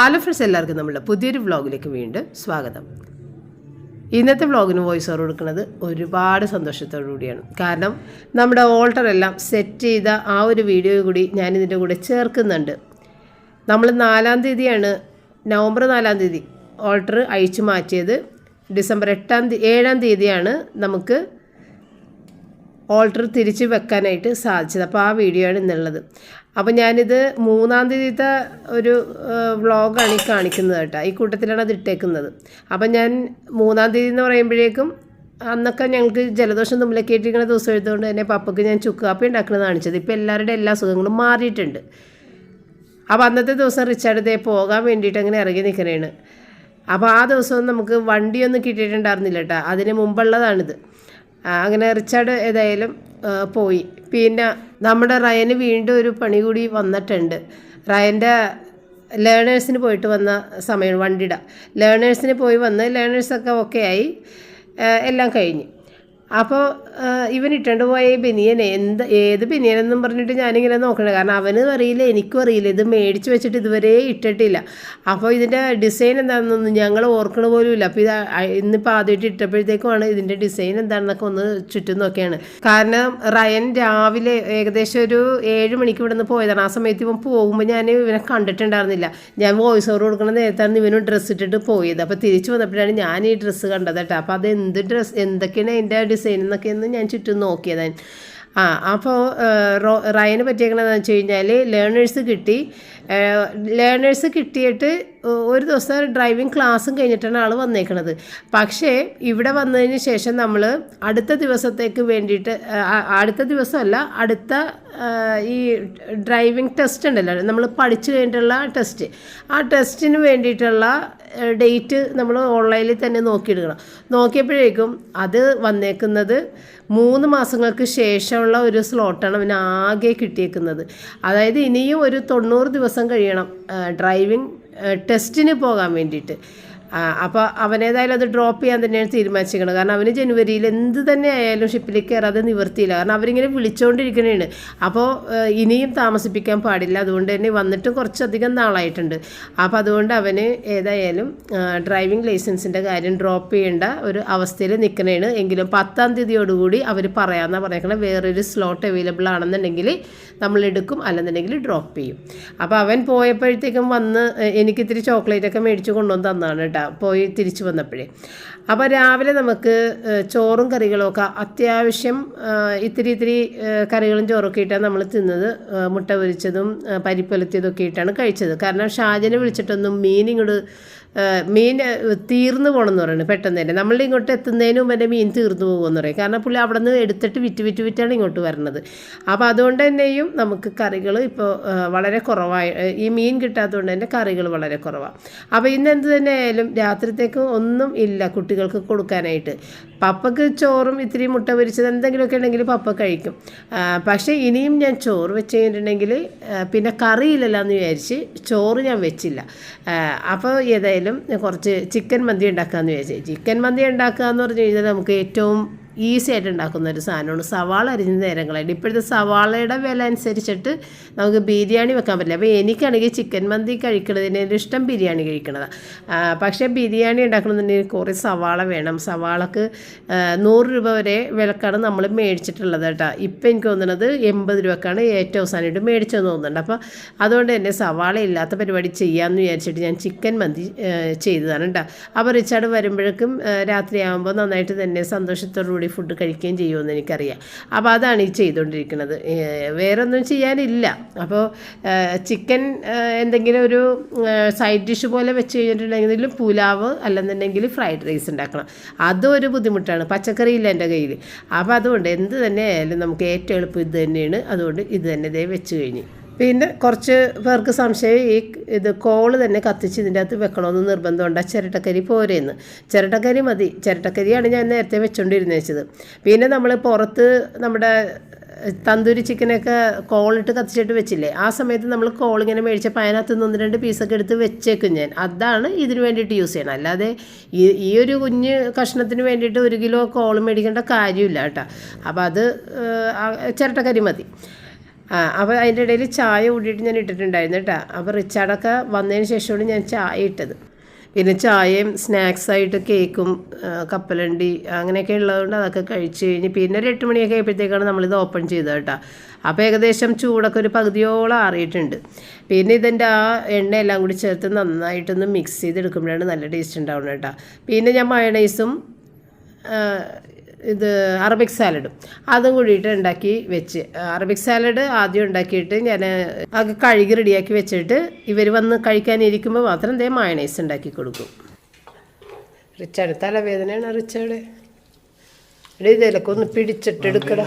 Hello friends എല്ലാവർക്കും നമ്മുടെ പുതിയൊരു വ്ളോഗിലേക്ക് വീണ്ടും സ്വാഗതം. ഇന്നത്തെ വ്ളോഗിന് വോയിസ് ഓവർ കൊടുക്കുന്നത് ഒരുപാട് സന്തോഷത്തോടു കൂടിയാണ്. കാരണം നമ്മുടെ ഓൾട്ടർ എല്ലാം സെറ്റ് ചെയ്ത ആ ഒരു വീഡിയോ കൂടി ഞാൻ ഇതിന്റെ കൂടെ ചേർക്കുന്നുണ്ട്. നമ്മൾ നാലാം തീയതിയാണ് നവംബർ നാലാം തീയതി ഓൾട്ടർ അഴിച്ചു മാറ്റിയത്. ഡിസംബർ എട്ടാം തീയതി ഏഴാം തീയതിയാണ് നമുക്ക് ഓൾട്ടർ തിരിച്ച് വെക്കാനായിട്ട് സാധിച്ചത്. അപ്പോൾ ആ വീഡിയോ ആണ് ഇന്നുള്ളത്. അപ്പോൾ ഞാനിത് മൂന്നാം തീയതിത്തെ ഒരു വ്ളോഗാണ് ഈ കാണിക്കുന്നത് കേട്ടോ. ഈ കൂട്ടത്തിലാണ് അത് ഇട്ടേക്കുന്നത്. അപ്പം ഞാൻ മൂന്നാം തീയതി എന്ന് പറയുമ്പോഴേക്കും അന്നൊക്കെ ഞങ്ങൾക്ക് ജലദോഷം തുമ്പിലൊക്കെ ഇട്ടിരിക്കുന്ന ദിവസം എഴുതുകൊണ്ട് തന്നെ പപ്പയ്ക്ക് ഞാൻ ചുക്ക് കാപ്പി ഉണ്ടാക്കുന്നത് കാണിച്ചത്. ഇപ്പോൾ എല്ലാവരുടെ എല്ലാ സുഖങ്ങളും മാറിയിട്ടുണ്ട്. അപ്പോൾ അന്നത്തെ ദിവസം റിച്ചാർഡ് പോകാൻ വേണ്ടിയിട്ട് അങ്ങനെ ഇറങ്ങി നിൽക്കണേണ്. അപ്പോൾ ആ ദിവസം നമുക്ക് വണ്ടിയൊന്നും കിട്ടിയിട്ടുണ്ടായിരുന്നില്ല കേട്ടോ. അതിന് മുമ്പുള്ളതാണിത്. അങ്ങനെ റിച്ചാർഡ് ഏതായാലും പോയി. പിന്നെ നമ്മുടെ റയന് വീണ്ടും ഒരു പണി കൂടി വന്നിട്ടുണ്ട്. റയന്റെ ലേണേഴ്സിന് പോയിട്ട് വന്ന സമയം വണ്ടിയുടെ. ലേണേഴ്സിന് പോയി വന്ന് ലേണേഴ്സൊക്കെ ഓക്കെ ആയി. എല്ലാം കഴിഞ്ഞ്. അപ്പോൾ ഇവൻ ഇട്ടുകൊണ്ട് പോയ ഈ ബനിയനെ എന്ത് ഏത് ബനിയനെന്നും പറഞ്ഞിട്ട് ഞാനിങ്ങനെ നോക്കണേ കാരണം അവന് അറിയില്ല എനിക്കും അറിയില്ല. ഇത് മേടിച്ച് വെച്ചിട്ട് ഇതുവരെ ഇട്ടിട്ടില്ല. അപ്പോൾ ഇതിന്റെ ഡിസൈൻ എന്താണെന്നൊന്നും ഞങ്ങൾ ഓർക്കണ പോലും ഇല്ല അപ്പോൾ ഇത് ഇന്നിപ്പോൾ ആദ്യമായിട്ട് ഇട്ടപ്പോഴത്തേക്കുമാണ് ഇതിന്റെ ഡിസൈൻ എന്താണെന്നൊക്കെ ഒന്ന് ചുറ്റും നോക്കിയാണ്. കാരണം റയൻ രാവിലെ ഏകദേശം ഒരു ഏഴ് മണിക്ക് ഇവിടെ നിന്ന് പോയതാണ്. ആ സമയത്ത് ഇവൻ പോകുമ്പോൾ ഞാൻ ഇവനെ കണ്ടിട്ടുണ്ടായിരുന്നില്ല. ഞാൻ വോയിസ് ഓവർ കൊടുക്കുന്ന നേരത്താണ് ഇവനും ഡ്രസ്സ് ഇട്ടിട്ട് പോയത്. അപ്പോൾ തിരിച്ചു വന്നപ്പോഴാണ് ഞാൻ ഈ ഡ്രസ്സ് കണ്ടത് കേട്ടോ. അപ്പോൾ അത് എന്ത് ഡ്രസ്സ് എന്തൊക്കെയാണ് അതിന്റെ ഡിസൈൻ എന്നൊക്കെയെന്ന് ഞാൻ ചുറ്റും നോക്കിയത്. ആ അപ്പോൾ റോ റയന് പറ്റിയേക്കണതെന്ന് വെച്ച് കഴിഞ്ഞാൽ ലേണേഴ്സ് കിട്ടി. ലേണേഴ്സ് കിട്ടിയിട്ട് ഒരു ദിവസം ഡ്രൈവിംഗ് ക്ലാസ്സും കഴിഞ്ഞിട്ടാണ് ആൾ വന്നേക്കണത്. പക്ഷേ ഇവിടെ വന്നതിന് ശേഷം നമ്മൾ അടുത്ത ദിവസത്തേക്ക് വേണ്ടിയിട്ട് അടുത്ത ദിവസമല്ല അടുത്ത ഈ ഡ്രൈവിംഗ് ടെസ്റ്റ് ഉണ്ടല്ലോ നമ്മൾ പഠിച്ചു കഴിഞ്ഞിട്ടുള്ള ടെസ്റ്റ്. ആ ടെസ്റ്റിന് വേണ്ടിയിട്ടുള്ള ഡേറ്റ് നമ്മൾ ഓൺലൈനിൽ തന്നെ നോക്കിയെടുക്കണം. നോക്കിയപ്പോഴേക്കും അത് വന്നേക്കുന്നത് മൂന്ന് മാസങ്ങൾക്ക് ശേഷമുള്ള ഒരു സ്ലോട്ടാണ് അവന് ആകെ കിട്ടിയേക്കുന്നത്. അതായത് ഇനിയും ഒരു തൊണ്ണൂറ് ദിവസം കഴിയണം ഡ്രൈവിംഗ് ടെസ്റ്റിന് പോകാൻ വേണ്ടിയിട്ട്. അപ്പോൾ അവനേതായാലും അത് ഡ്രോപ്പ് ചെയ്യാൻ തന്നെയാണ് തീരുമാനിച്ചിരിക്കുന്നത്. കാരണം അവന് ജനുവരിയിൽ എന്ത് തന്നെ ആയാലും ഷിപ്പിലേക്ക് കയറാതെ നിവർത്തിയില്ല കാരണം അവരിങ്ങനെ വിളിച്ചുകൊണ്ടിരിക്കണേണ് അപ്പോൾ ഇനിയും താമസിപ്പിക്കാൻ പാടില്ല. അതുകൊണ്ട് തന്നെ വന്നിട്ട് കുറച്ചധികം നാളായിട്ടുണ്ട്. അപ്പോൾ അതുകൊണ്ട് അവന് ഏതായാലും ഡ്രൈവിംഗ് ലൈസൻസിന്റെ കാര്യം ഡ്രോപ്പ് ചെയ്യേണ്ട ഒരു അവസ്ഥയിൽ നിൽക്കണേണ് എങ്കിലും പത്താം തീയതിയോടുകൂടി അവർ പറയാമെന്നാണ് പറഞ്ഞേക്കണത് വേറൊരു സ്ലോട്ട് അവൈലബിൾ ആണെന്നുണ്ടെങ്കിൽ നമ്മൾ എടുക്കും. അല്ലെന്നുണ്ടെങ്കിൽ ഡ്രോപ്പ് ചെയ്യും. അപ്പോൾ അവൻ പോയപ്പോഴത്തേക്കും വന്ന് എനിക്കിത്തിരി ചോക്ലേറ്റൊക്കെ മേടിച്ച് കൊണ്ടുവന്ന് തന്നാണ് കേട്ടോ പോയി തിരിച്ചു വന്നപ്പോഴേ. അപ്പോൾ രാവിലെ നമുക്ക് ചോറും കറികളൊക്കെ അത്യാവശ്യം ഇത്തിരി ഇത്തിരി കറികളും ചോറൊക്കെ ഇട്ടാണ് നമ്മൾ തിന്നത്. മുട്ട പൊരിച്ചതും പരിപ്പൊലത്തിയതൊക്കെ ഇട്ടാണ് കഴിച്ചത്. കാരണം ഷാജനെ വിളിച്ചിട്ടൊന്നും ഏ, മീൻ തീർന്നു പോകണമെന്ന് പറയുന്നത് പെട്ടെന്ന് തന്നെ. നമ്മൾ ഇങ്ങോട്ട് എത്തുന്നതിന് മുമ്പ് മീൻ തീർന്നു പോകുമെന്ന് പറയും. കാരണം പുള്ളി അവിടെ നിന്ന് എടുത്തിട്ട് വിറ്റ് വിറ്റ് വിറ്റാണ് ഇങ്ങോട്ട് വരുന്നത് അപ്പോൾ അതുകൊണ്ട് തന്നെയും നമുക്ക് കറികൾ ഇപ്പോൾ വളരെ കുറവായി ഈ മീൻ കിട്ടാത്തതുകൊണ്ട് തന്നെ കറികൾ വളരെ കുറവാണ്. അപ്പോൾ ഇന്ന് എന്ത് തന്നെ ആയാലും രാത്രിത്തേക്ക് ഒന്നും ഇല്ല കുട്ടികൾക്ക് കൊടുക്കാനായിട്ട്. പപ്പക്ക് ചോറും ഇത്തിരി മുട്ട പൊരിച്ചത് എന്തെങ്കിലുമൊക്കെ ഉണ്ടെങ്കിൽ പപ്പ കഴിക്കും. പക്ഷേ ഇനിയും ഞാൻ ചോറ് വെച്ച് കഴിഞ്ഞിട്ടുണ്ടെങ്കിൽ പിന്നെ കറിയില്ലല്ലോ എന്ന് വിചാരിച്ച് ചോറ് ഞാൻ വെച്ചില്ല. അപ്പോൾ ഏതായാലും കുറച്ച് ചിക്കൻ മന്തി ഉണ്ടാക്കാമെന്ന് വിചാരിച്ചു. ചിക്കൻ മന്തി ഉണ്ടാക്കുക എന്ന് പറഞ്ഞു കഴിഞ്ഞാൽ നമുക്ക് ഏറ്റവും ഈസി ആയിട്ട് ഉണ്ടാക്കുന്ന ഒരു സാധനമാണ്. സവാള അരിഞ്ഞ നേരങ്ങളായിട്ട്. ഇപ്പോഴത്തെ സവാളയുടെ വില അനുസരിച്ചിട്ട് നമുക്ക് ബിരിയാണി വെക്കാൻ പറ്റില്ല. അപ്പോൾ എനിക്കാണെങ്കിൽ ചിക്കൻ മന്തി കഴിക്കുന്നതിനേലും ഇഷ്ടം ബിരിയാണി കഴിക്കണതാണ് പക്ഷേ ബിരിയാണി ഉണ്ടാക്കണമെന്നുണ്ടെങ്കിൽ കുറേ സവാള വേണം. സവാളക്ക് നൂറ് രൂപ വരെ വിലക്കാണ് നമ്മൾ മേടിച്ചിട്ടുള്ളത് കേട്ടോ. ഇപ്പം എനിക്ക് തോന്നുന്നത് എൺപത് രൂപക്കാണ് ഏറ്റവും അവസാനമായിട്ട് മേടിച്ചതെന്ന് തോന്നുന്നുണ്ട്. അപ്പോൾ അതുകൊണ്ട് തന്നെ സവാള ഇല്ലാത്ത പരിപാടി ചെയ്യാമെന്ന് വിചാരിച്ചിട്ട് ഞാൻ ചിക്കൻ മന്തി ചെയ്തതാണ് കേട്ടോ. അപ്പോൾ റിച്ചാർഡ് വരുമ്പോഴേക്കും രാത്രിയാകുമ്പോൾ നന്നായിട്ട് തന്നെ സന്തോഷത്തോടു കൂടി ഫുഡ് കഴിക്കുകയും ചെയ്യുമെന്ന് എനിക്കറിയാം. അപ്പോൾ അതാണ് ഈ ചെയ്തുകൊണ്ടിരിക്കുന്നത്. വേറെ ഒന്നും ചെയ്യാനില്ല. അപ്പോൾ ചിക്കൻ എന്തെങ്കിലും ഒരു സൈഡ് ഡിഷ് പോലെ വെച്ച് കഴിഞ്ഞിട്ടുണ്ടെങ്കിൽ പുലാവ് അല്ലെന്നുണ്ടെങ്കിൽ ഫ്രൈഡ് റൈസ് ഉണ്ടാക്കണം. അതും ഒരു ബുദ്ധിമുട്ടാണ് പച്ചക്കറിയില്ല എന്റെ കയ്യിൽ അപ്പോൾ അതുകൊണ്ട് എന്ത് തന്നെ ആയാലും നമുക്ക് ഏറ്റവും എളുപ്പം ഇത് തന്നെയാണ്. അതുകൊണ്ട് ഇത് തന്നെ ദേ വെച്ച് കഴിഞ്ഞ്. പിന്നെ കുറച്ച് പേർക്ക് സംശയം ഈ ഇത് കോൾ തന്നെ കത്തിച്ച് ഇതിന്റെ അകത്ത് വെക്കണമെന്ന് നിർബന്ധമുണ്ട്. ചിരട്ടക്കരി പോരെയെന്ന് ചിരട്ടക്കരി മതി. ചിരട്ടക്കരിയാണ് ഞാൻ നേരത്തെ വെച്ചുകൊണ്ടിരുന്നത് വെച്ചത്. പിന്നെ നമ്മൾ പുറത്ത് നമ്മുടെ തന്തൂരി ചിക്കനൊക്കെ കോളിട്ട് കത്തിച്ചിട്ട് വെച്ചില്ലേ? ആ സമയത്ത് നമ്മൾ കോൾ ഇങ്ങനെ പയനകത്ത് നിന്ന് രണ്ട് പീസൊക്കെ എടുത്ത് വെച്ചേക്കും ഞാൻ. അതാണ് ഇതിന് വേണ്ടിയിട്ട് യൂസ് ചെയ്യണം അല്ലാതെ ഈ ഈ ഒരു കുഞ്ഞ് കഷ്ണത്തിന് വേണ്ടിയിട്ട് ഒരു കിലോ കോൾ മേടിക്കേണ്ട കാര്യമില്ല കേട്ടോ. അപ്പോൾ അത് ചിരട്ടക്കരി മതി. ആ അപ്പോൾ അതിന്റെ ഇടയിൽ ചായ കൂടിയിട്ട് ഞാൻ ഇട്ടിട്ടുണ്ടായിരുന്നു കേട്ടോ. അപ്പോൾ റിച്ചാർഡൊക്കെ വന്നതിന് ശേഷമാണ് ഞാൻ ചായ ഇട്ടത്. പിന്നെ ചായയും സ്നാക്സായിട്ട് കേക്കും കപ്പലണ്ടി അങ്ങനെയൊക്കെ ഉള്ളതുകൊണ്ട് അതൊക്കെ കഴിച്ച് കഴിഞ്ഞ് പിന്നെ ഒരു എട്ട് മണിയൊക്കെ ആയപ്പോഴത്തേക്കാണ് നമ്മളിത് ഓപ്പൺ ചെയ്തത് കേട്ടോ. അപ്പോൾ ഏകദേശം ചൂടൊക്കെ ഒരു പകുതിയോളം ആറിയിട്ടുണ്ട്. പിന്നെ ഇതിന്റെ ആ എണ്ണ എല്ലാം കൂടി ചേർത്ത് നന്നായിട്ടൊന്ന് മിക്സ് ചെയ്തെടുക്കുമ്പോഴാണ് നല്ല ടേസ്റ്റ് ഉണ്ടാവുന്നത് കേട്ടോ. പിന്നെ ഞാൻ മയണൈസും ഇത് അറബിക് സാലഡ്. അതും കൂടിയിട്ട് ഉണ്ടാക്കി വെച്ച്. അറബിക് സാലഡ് ആദ്യം ഉണ്ടാക്കിയിട്ട് ഞാൻ അത് കഴുകി റെഡിയാക്കി വെച്ചിട്ട് ഇവർ വന്ന് കഴിക്കാനിരിക്കുമ്പോൾ മാത്രം ദേ മയണൈസ് ഉണ്ടാക്കി കൊടുക്കും. റിച്ചാർഡ് തലവേദനയാണ് റിച്ചാർഡ്. ഇവിടെ ഇതിലൊക്കെ ഒന്ന് പിടിച്ചിട്ട് എടുക്കട.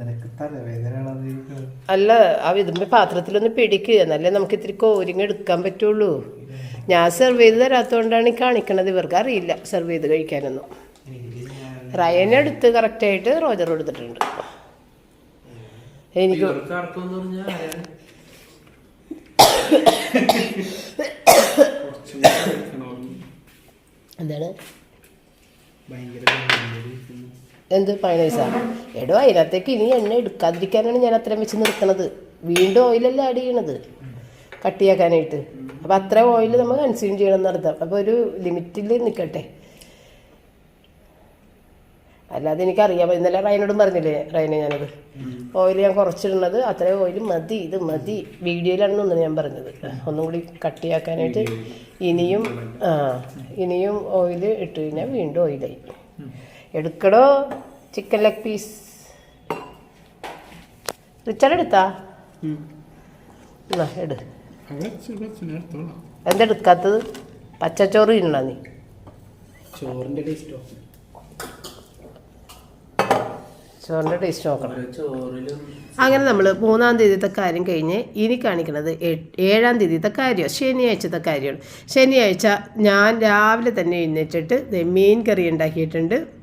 നിനക്ക് തലവേദനയാണ് അല്ല ആ വിതുമ്പ പാത്രത്തിലൊന്ന് പിടിക്കുക എന്നല്ലേ നമുക്ക് ഇത്തിരി കോരിങ് എടുക്കാൻ പറ്റുള്ളൂ. ഞാൻ സെർവ് ചെയ്ത് തരാത്തതുകൊണ്ടാണ് ഈ കാണിക്കണത്. ഇവർക്ക് അറിയില്ല സെർവ് ചെയ്ത് കഴിക്കാനൊന്നും. റയനെടുത്ത് കറക്റ്റായിട്ട് റോജർ എടുത്തിട്ടുണ്ട് എനിക്ക് എന്താണ്? ഭയങ്കര എന്ത് മയണൈസാ എടോ അതിനകത്തേക്ക് ഇനി എണ്ണ എടുക്കാതിരിക്കാനാണ് ഞാൻ അത്രയും വെച്ച് നിർത്തണത്. വീണ്ടും ഓയിലല്ല ആഡ് ചെയ്യണത്? കട്ടിയാക്കാനായിട്ട് അപ്പോൾ അത്ര ഓയിൽ നമ്മൾ കൺസ്യൂം ചെയ്യണം എന്നർത്ഥം അപ്പോൾ ഒരു ലിമിറ്റിൽ നിൽക്കട്ടെ അല്ലാതെ എനിക്കറിയാം. ഇന്നലെ റൈനോടും പറഞ്ഞില്ലേ? റൈനെ ഞാനത്. ഓയിൽ ഞാൻ കുറച്ചിടുന്നത് അത്രയും ഓയിൽ മതി ഇത് മതി. വീഡിയോയിലാണ് ഒന്ന് ഞാൻ പറഞ്ഞത്. ഒന്നും കൂടി കട്ടിയാക്കാനായിട്ട് ഇനിയും ആ ഇനിയും ഓയിൽ ഇട്ട് കഴിഞ്ഞാൽ വീണ്ടും ഓയിലായി എടുക്കടോ. ചിക്കൻ ലെഗ് പീസ് റിച്ചാർഡ് എടുത്താ? എടു. എന്തെടുക്കാത്തത് പച്ചച്ചോറ് തിന്നണ നീ? ചോറിന്റെ ടേസ്റ്റ് ചോറിന്റെ ടേസ്റ്റ് നോക്കണം. അങ്ങനെ നമ്മൾ മൂന്നാം തീയതിത്തെ കാര്യം കഴിഞ്ഞ് ഇനി കാണിക്കുന്നത് ഏഴാം തീയതിത്തെ കാര്യം ശനിയാഴ്ചത്തെ കാര്യമാണ്. ശനിയാഴ്ച ഞാൻ രാവിലെ തന്നെ എഴുന്നേറ്റിട്ട് മീൻ കറി ഉണ്ടാക്കിയിട്ടുണ്ട്.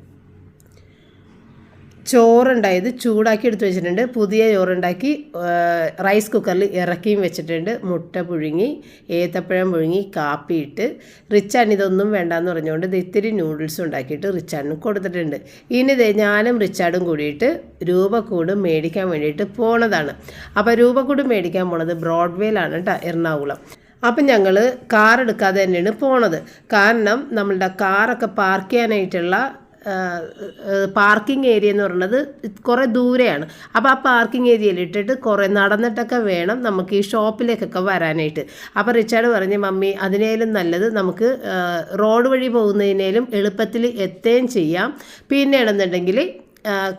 ചോറുണ്ടായത് ചൂടാക്കി എടുത്ത് വെച്ചിട്ടുണ്ട്. പുതിയ ചോറുണ്ടാക്കി റൈസ് കുക്കറിൽ ഇറക്കിയും വെച്ചിട്ടുണ്ട്. മുട്ട പുഴുങ്ങി ഏത്തപ്പഴം പുഴുങ്ങി കാപ്പിയിട്ട് റിച്ചാണ് ഇതൊന്നും വേണ്ടാന്ന് പറഞ്ഞുകൊണ്ട് ഇത് ഇത്തിരി നൂഡിൽസ് ഉണ്ടാക്കിയിട്ട് റിച്ചാണിന് കൊടുത്തിട്ടുണ്ട്. ഇനി ഞാനും റിച്ചാർഡും കൂടിയിട്ട് രൂപക്കൂട് മേടിക്കാൻ വേണ്ടിയിട്ട് പോണതാണ്. അപ്പോൾ രൂപക്കൂട് മേടിക്കാൻ പോണത് ബ്രോഡ്വേയിലാണ് കേട്ടോ എറണാകുളം. അപ്പം ഞങ്ങൾ കാർ എടുക്കാതെ തന്നെയാണ് പോണത്. കാരണം നമ്മളുടെ കാറൊക്കെ പാർക്ക് ചെയ്യാനായിട്ടുള്ള പാർക്കിംഗ് ഏരിയ എന്ന് പറയുന്നത് കുറേ ദൂരെയാണ്. അപ്പോൾ ആ പാർക്കിംഗ് ഏരിയയിൽ ഇട്ടിട്ട് കുറേ നടന്നിട്ടൊക്കെ വേണം നമുക്ക് ഈ ഷോപ്പിലേക്കൊക്കെ വരാനായിട്ട്. അപ്പോൾ റിച്ചാർഡ് പറഞ്ഞ് മമ്മി അതിനേലും നല്ലത് നമുക്ക് റോഡ് വഴി പോകുന്നതിനേലും എളുപ്പത്തിൽ എത്തുകയും ചെയ്യാം. പിന്നെ ആണെന്നുണ്ടെങ്കിൽ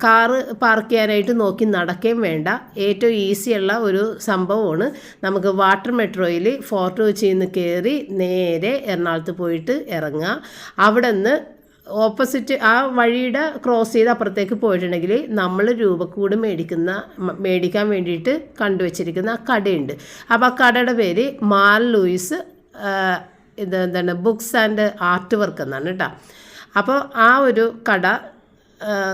കാറ് പാർക്ക് ചെയ്യാനായിട്ട് നോക്കി നടക്കുകയും വേണ്ട. ഏറ്റവും ഈസിയുള്ള ഒരു സംഭവമാണ്. നമുക്ക് വാട്ടർ മെട്രോയിൽ ഫോർട്ട് കൊച്ചിയിൽ നിന്ന് കയറി നേരെ എറണാകുളത്ത് പോയിട്ട് ഇറങ്ങുക. അവിടെ നിന്ന് ഓപ്പോസിറ്റ് ആ വഴിയുടെ ക്രോസ് ചെയ്ത് അപ്പുറത്തേക്ക് പോയിട്ടുണ്ടെങ്കിൽ നമ്മൾ രൂപക്കൂട് മേടിക്കുന്ന മേടിക്കാൻ വേണ്ടിയിട്ട് കണ്ടുവച്ചിരിക്കുന്ന കടയുണ്ട്. അപ്പോൾ ആ കടയുടെ പേര് മാൽ ലൂയിസ് ഇത് എന്താണ് ബുക്സ് ആൻഡ് ആർട്ട് വർക്ക് എന്നാണ് കേട്ടോ. അപ്പോൾ ആ ഒരു കട ആ,